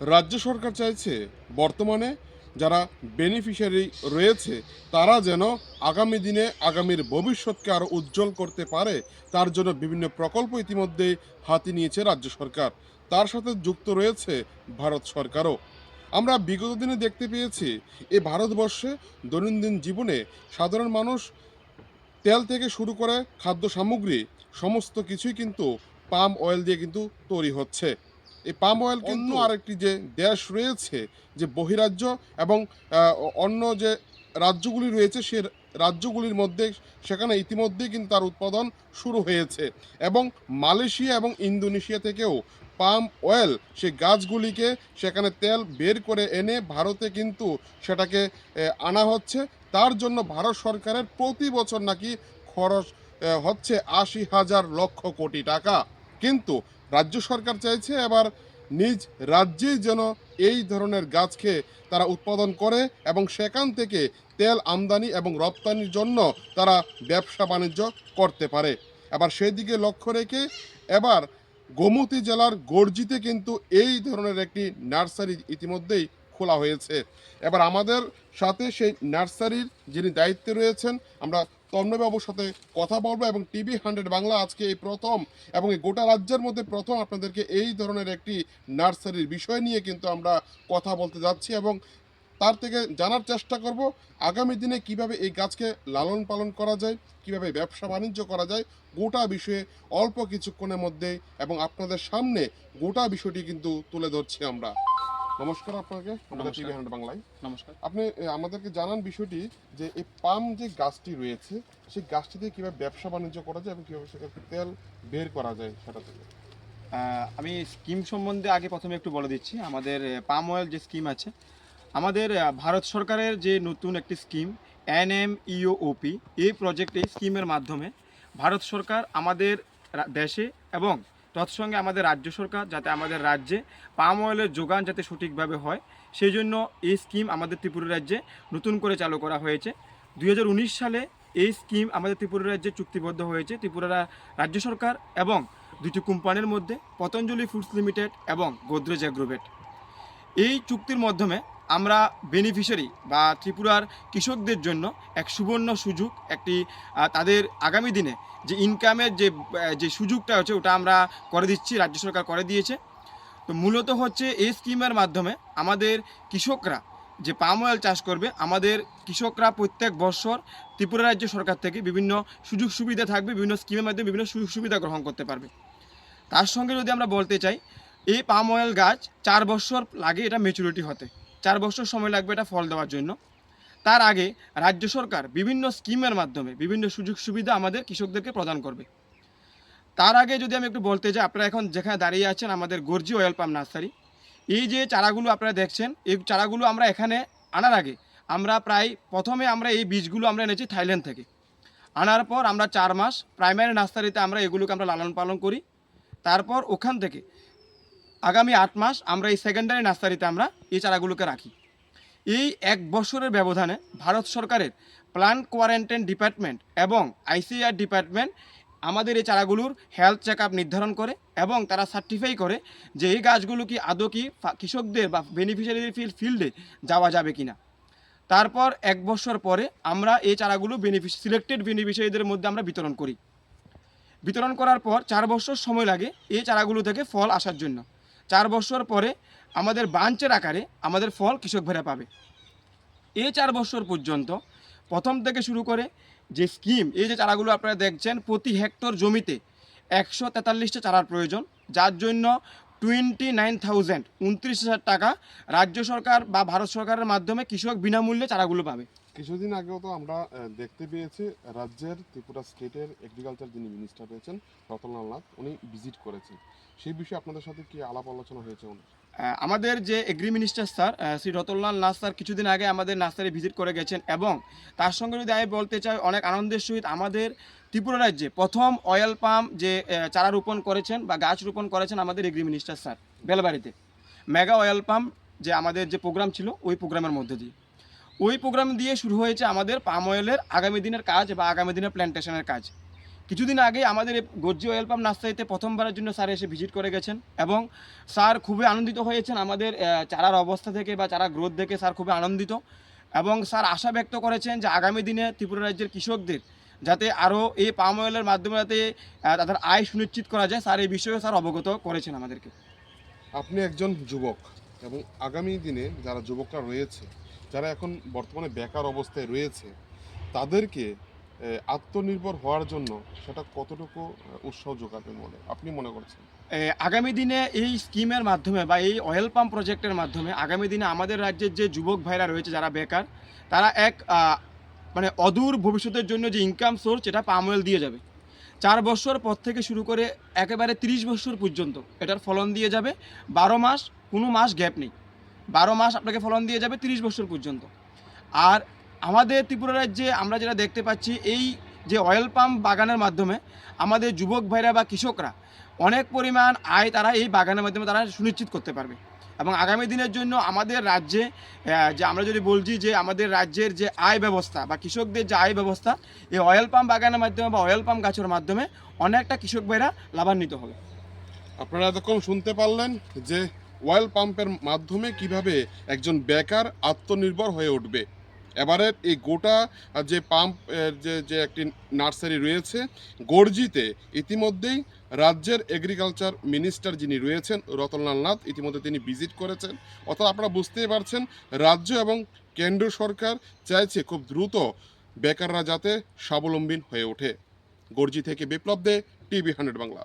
রাজ্য সরকার চাইছে বর্তমানে যারা বেনিফিশিয়ারি রয়েছে, তারা যেন আগামী দিনে আগামীর ভবিষ্যৎকে আরও উজ্জ্বল করতে পারে, তার জন্য বিভিন্ন প্রকল্প ইতিমধ্যে হাতে নিয়েছে রাজ্য সরকার। তার সাথে যুক্ত রয়েছে ভারত সরকারও। আমরা বিগত দিনে দেখতে পেয়েছি, এ ভারতবর্ষে দৈনন্দিন জীবনে সাধারণ মানুষ তেল থেকে শুরু করে খাদ্য সামগ্রী, সমস্ত কিছুই কিন্তু পাম অয়েল দিয়ে কিন্তু তৈরি হচ্ছে। এই পাম অয়েল কিন্তু আরেকটি যে দেশ রয়েছে যে বহিরাজ্য এবং অন্য যে রাজ্যগুলি রয়েছে সে রাজ্যগুলির মধ্যে সেখানে ইতিমধ্যেই কিন্তু তার উৎপাদন শুরু হয়েছে। এবং মালয়েশিয়া এবং ইন্দোনেশিয়া থেকেও পাম অয়েল সেই গাছগুলিকে সেখানে তেল বের করে এনে ভারতে কিন্তু সেটাকে আনা হচ্ছে। তার জন্য ভারত সরকারের প্রতি বছর নাকি খরচ হচ্ছে আশি হাজার লক্ষ কোটি টাকা। কিন্তু রাজ্য সরকার চাইছে এবার নিজ রাজ্যেই যেন এই ধরনের গাছকে তারা উৎপাদন করে এবং সেখান থেকে তেল আমদানি এবং রপ্তানির জন্য তারা ব্যবসা বাণিজ্য করতে পারে। আবার সেই দিকে লক্ষ্য রেখে এবার গোমতী জেলার গর্জিতে কিন্তু এই ধরনের একটি নার্সারি ইতিমধ্যেই খোলা হয়েছে। এবার আমাদের সাথে সেই নার্সারির যিনি দায়িত্বে রয়েছেন, আমরা তন্ময়বাবুর সাথে কথা বলব এবং টিভি হান্ড্রেড বাংলা আজকে এই প্রথম এবং এই গোটা রাজ্যের মধ্যে প্রথম আপনাদেরকে এই ধরনের একটি নার্সারির বিষয় নিয়ে কিন্তু আমরা কথা বলতে যাচ্ছি এবং তার থেকে জানার চেষ্টা করব, আগামী দিনে কীভাবে এই গাছকে লালন পালন করা যায়, কীভাবে ব্যবসা বাণিজ্য করা যায়, গোটা বিষয়ে অল্প কিছুক্ষণের মধ্যে এবং আপনাদের সামনে গোটা বিষয়টি কিন্তু তুলে ধরছি আমরা। নমস্কার আপনাকে টিভি হান্ড্রেড বাংলায়। নমস্কার। আপনি আমাদেরকে জানান বিষয়টি যে এই পাম যে গাছটি রয়েছে সেই গাছটি দিয়ে কীভাবে ব্যবসা বাণিজ্য করা যায় এবং কীভাবে সেটা তেল বের করা যায় সেটা থেকে। আমি স্কিম সম্বন্ধে আগে প্রথমে একটু বলে দিচ্ছি। আমাদের পাম অয়েল যে স্কিম আছে আমাদের ভারত সরকারের যে নতুন একটি স্কিম এন এম ইউওপি এই প্রজেক্টে স্কিমের মাধ্যমে ভারত সরকার আমাদের দেশে এবং তৎসঙ্গে আমাদের রাজ্য সরকার যাতে আমাদের রাজ্যে পাম অয়েলের যোগান যাতে সঠিকভাবে হয় সেই জন্য এই স্কিম আমাদের ত্রিপুরা রাজ্যে নতুন করে চালু করা হয়েছে। দুই হাজার উনিশ সালে এই স্কিম আমাদের ত্রিপুরা রাজ্যে চুক্তিবদ্ধ হয়েছে। ত্রিপুরা রাজ্য সরকার এবং দুটি কোম্পানির মধ্যে পতঞ্জলি ফুডস লিমিটেড এবং গোদরেজ অ্যাগ্রোভেট। এই চুক্তির মাধ্যমে আমরা বেনিফিশিয়ারি বা ত্রিপুরার কৃষকদের জন্য এক সুবর্ণ সুযোগ, একটি তাদের আগামী দিনে যে ইনকামের যে যে সুযোগটা হচ্ছে ওটা আমরা করে দিচ্ছি, রাজ্য সরকার করে দিয়েছে। তো মূলত হচ্ছে এই স্কিমের মাধ্যমে আমাদের কৃষকরা যে পাম অয়েল চাষ করবে, আমাদের কৃষকরা প্রত্যেক বছর ত্রিপুরা রাজ্য সরকার থেকে বিভিন্ন সুযোগ সুবিধা থাকবে, বিভিন্ন স্কিমের মাধ্যমে বিভিন্ন সুযোগ সুবিধা গ্রহণ করতে পারবে। তার সঙ্গে যদি আমরা বলতে চাই, এই পাম অয়েল গাছ চার বছর লাগে এটা মেচুরিটি হতে। চার বছর সময় লাগবে এটা ফল দেওয়ার জন্য। তার আগে রাজ্য সরকার বিভিন্ন স্কিমের মাধ্যমে বিভিন্ন সুযোগ সুবিধা আমাদের কৃষকদেরকে প্রদান করবে। তার আগে যদি আমি একটু বলতে চাই আপনারা এখন যেখানে দাঁড়িয়ে আছেন আমাদের গর্জি অয়েল পাম্প নার্সারি। এই যে চারাগুলো আপনারা দেখছেন, এই চারাগুলো আমরা এখানে আনার আগে আমরা প্রায় প্রথমে আমরা এই বীজগুলো আমরা এনেছি থাইল্যান্ড থেকে। আনার পর আমরা চার মাস, প্রাইমারি নার্সারিতে আমরা এগুলোকে আমরা লালন পালন করি। তারপর ওখান থেকে আগামী আট মাস আমরা এই সেকেন্ডারি নার্সারিতে আমরা এই চারাগুলোকে রাখি। এই এক বছরের ব্যবধানে ভারত সরকারের প্লান্ট কোয়ারেন্টাইন ডিপার্টমেন্ট এবং আইসিআর ডিপার্টমেন্ট আমাদের এই চারাগুলোর হেলথ চেক নির্ধারণ করে এবং তারা সার্টিফাই করে যে এই গাছগুলো কি আদৌ কি কৃষকদের বা বেনিফিশিয়ারিদের ফিল ফিল্ডে যাওয়া যাবে কিনা। তারপর এক বছর পরে আমরা এই চারাগুলো বেনিফিস সিলেক্টেড বেনিফিশিয়ারিদের মধ্যে আমরা বিতরণ করি। বিতরণ করার পর চার বছর সময় লাগে এই চারাগুলো থেকে ফল আসার জন্য। চার বছর পরে আমাদের বাঞ্চের আকারে আমাদের ফল কৃষক ভেড়া পাবে। এই চার বছর পর্যন্ত প্রথম থেকে শুরু করে যে স্কিম এই যে চারাগুলো আপনারা দেখছেন, প্রতি হেক্টর জমিতে একশো তেতাল্লিশটা চারার প্রয়োজন। যার জন্য টোয়েন্টি নাইন থাউজেন্ড উনত্রিশ হাজার টাকা রাজ্য সরকার বা ভারত সরকারের মাধ্যমে কৃষক বিনামূল্যে চারাগুলো পাবে। কিছুদিন আগেও তো আমরা দেখতে পেয়েছি রাজ্যের ত্রিপুরা স্টেটের এগ্রিকালচার যিনি মিনিস্টার রয়েছেন রতনলাল নাথ উনি ভিজিট করেছেন। সেই বিষয়ে আপনাদের সাথে কি আলাপ আলোচনা হয়েছে আহ, আমাদের যে agri minister sir Shri Ratanlal Nath sir কিছুদিন আগে আমাদের নার্সারি ভিজিট করে গেছেন এবং তার সঙ্গে যদি আমি বলতে চাই অনেক আনন্দের সহিত আমাদের ত্রিপুরা রাজ্যে প্রথম অয়েল পাম্প যে চারা রোপণ করেছেন বা গাছ রোপণ করেছেন আমাদের এগ্রি মিনিস্টার স্যার বেলবাড়িতে। মেগা অয়েল পাম্প যে আমাদের যে প্রোগ্রাম ছিল, ওই প্রোগ্রামের মধ্যে দিয়ে। ওই প্রোগ্রাম দিয়ে শুরু হয়েছে আমাদের পাম অয়েলের আগামী দিনের কাজ বা আগামী দিনের প্ল্যান্টেশনের কাজ। কিছুদিন আগে আমাদের গর্জি অয়েল পাম্প নার্সারিতে প্রথমবারের জন্য স্যার এসে ভিজিট করে গেছেন এবং স্যার খুবই আনন্দিত হয়েছেন আমাদের চারার অবস্থা থেকে বা চারা গ্রোথ দেখে স্যার খুবই আনন্দিত এবং স্যার আশা ব্যক্ত করেছেন যে আগামী দিনে ত্রিপুরা রাজ্যের কৃষকদের যাতে আরও এই পাম অয়েলের মাধ্যমে যাতে তাদের আয় সুনিশ্চিত করা যায় স্যার এই বিষয়ে স্যার অবগত করেছেন আমাদেরকে। আপনি একজন যুবক এবং আগামী দিনে যারা যুবকরা রয়েছে যারা এখন বর্তমানে বেকার অবস্থায় রয়েছে তাদেরকে আত্মনির্ভর হওয়ার জন্য সেটা কতটুকু উৎসাহ যোগাবে বলে আপনি মনে করছেন? আগামী দিনে এই স্কিমের মাধ্যমে বা এই অয়েল পাম্প প্রজেক্টের মাধ্যমে আগামী দিনে আমাদের রাজ্যের যে যুবক ভাইরা রয়েছে যারা বেকার তারা এক মানে অদূর ভবিষ্যতের জন্য যে ইনকাম সোর্স এটা পাম অয়েল দিয়ে যাবে। চার বছর পর থেকে শুরু করে একেবারে তিরিশ বছর পর্যন্ত এটার ফলন দিয়ে যাবে। বারো মাস, কোনো মাস গ্যাপ নেই। বারো মাস আপনাকে ফলন দিয়ে যাবে তিরিশ বছর পর্যন্ত। আর আমাদের ত্রিপুরা রাজ্যে আমরা যেটা দেখতে পাচ্ছি, এই যে অয়েল পাম্প বাগানের মাধ্যমে আমাদের যুবক ভাইরা বা কৃষকরা অনেক পরিমাণ আয় তারা এই বাগানের মাধ্যমে তারা সুনিশ্চিত করতে পারবে। এবং আগামী দিনের জন্য আমাদের রাজ্যে যে আমরা যদি বলছি যে আমাদের রাজ্যের যে আয় ব্যবস্থা বা কৃষকদের যে আয় ব্যবস্থা, এই অয়েল পাম্প বাগানের মাধ্যমে বা অয়েল পাম্প গাছের মাধ্যমে অনেকটা কৃষক ভাইরা লাভান্বিত হবে। আপনারা এতক্ষণ শুনতে পারলেন যে অয়েল পাম্পের মাধ্যমে কীভাবে একজন বেকার আত্মনির্ভর হয়ে উঠবে। এবারে এই গোটা যে পাম্প যে যে একটি নার্সারি রয়েছে, গর্জিতে ইতিমধ্যেই রাজ্যের এগ্রিকালচার মিনিস্টার যিনি রয়েছেন, রতনলাল নাথ, ইতিমধ্যে তিনি ভিজিট করেছেন। অর্থাৎ আপনারা বুঝতেই পারছেন, রাজ্য এবং কেন্দ্র সরকার চাইছে খুব দ্রুত বেকাররা যাতে স্বাবলম্বী হয়ে ওঠে। গর্জি থেকে বিপ্লব দে, টিভি হান্ড্রেড বাংলা।